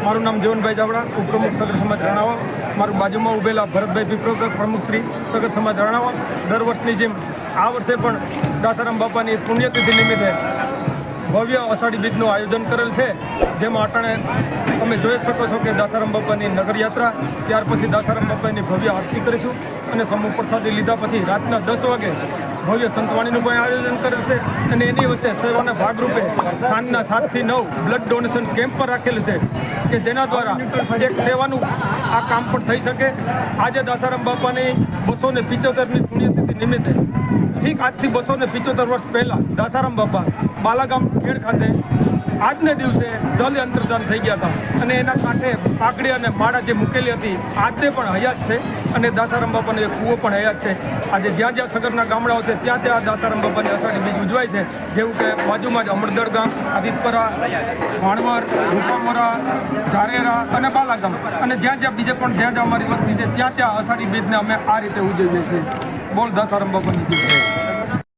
મારું નામ જીવનભાઈ ચાવડા, ઉપપ્રમુખ સગર સમાજ રાણાવા. મારું બાજુમાં ઉભેલા ભરતભાઈ પીપરોકર પ્રમુખ શ્રી સગર સમાજ રાણાવા. દર વર્ષની જેમ આ વર્ષે પણ દાસારામ બાપાની પુણ્યતિથિ નિમિત્તે ભવ્ય અષાઢી બીજનું આયોજન કરેલ છે. જેમાં અટાણે તમે જોઈ શકો છો કે દાસારામ બાપાની નગરયાત્રા, ત્યાર પછી દાસારામ બાપાની ભવ્ય આરતી કરીશું અને સમૂહ પ્રસાદી લીધા પછી રાતના દસ વાગે ભવ્ય સંતવાણીનું પણ આયોજન કર્યું છે અને એની વચ્ચે સેવાના ભાગરૂપે સાંજના સાતથી નવ બ્લડ ડોનેશન કેમ્પ પણ રાખેલું છે કે જેના દ્વારા એક સેવાનું આ કામ પણ થઈ શકે. આજે દાસારામ બાપાની બસો ને પિચોતેરની પુણ્યતિથિ નિમિત્તે ઠીક આજથી બસો ને પિચોતેર વર્ષ પહેલાં દાસારામ બાપા બાલાગામ ખેડ ખાતે આજને દિવસે જલ અંતર્જાન થઈ ગયા હતા. અને એના કાંઠે પાકડી અને માળા જે મૂકેલી હતી આજે પણ હયાત છે. અને દાસારામ બાપાનો એક કૂવો પણ હયાત છે. આજે જ્યાં જ્યાં સગરના ગામડાઓ છે, ત્યાં ત્યાં દાસારામ બાપાની અષાઢી બીજ ઉજવાય છે. જેવું કે બાજુમાં જ અમરદળ ગામ આદિતપરા ભાણવર ભૂકામરા ઝારેરા અને બાલાગામ. અને જ્યાં જ્યાં બીજે પણ જ્યાં જ્યાં અમારી વસ્તી છે, ત્યાં ત્યાં અષાઢી બીજને અમે આ રીતે ઉજવીએ છીએ. બોલ દસ આરંભકોની જીત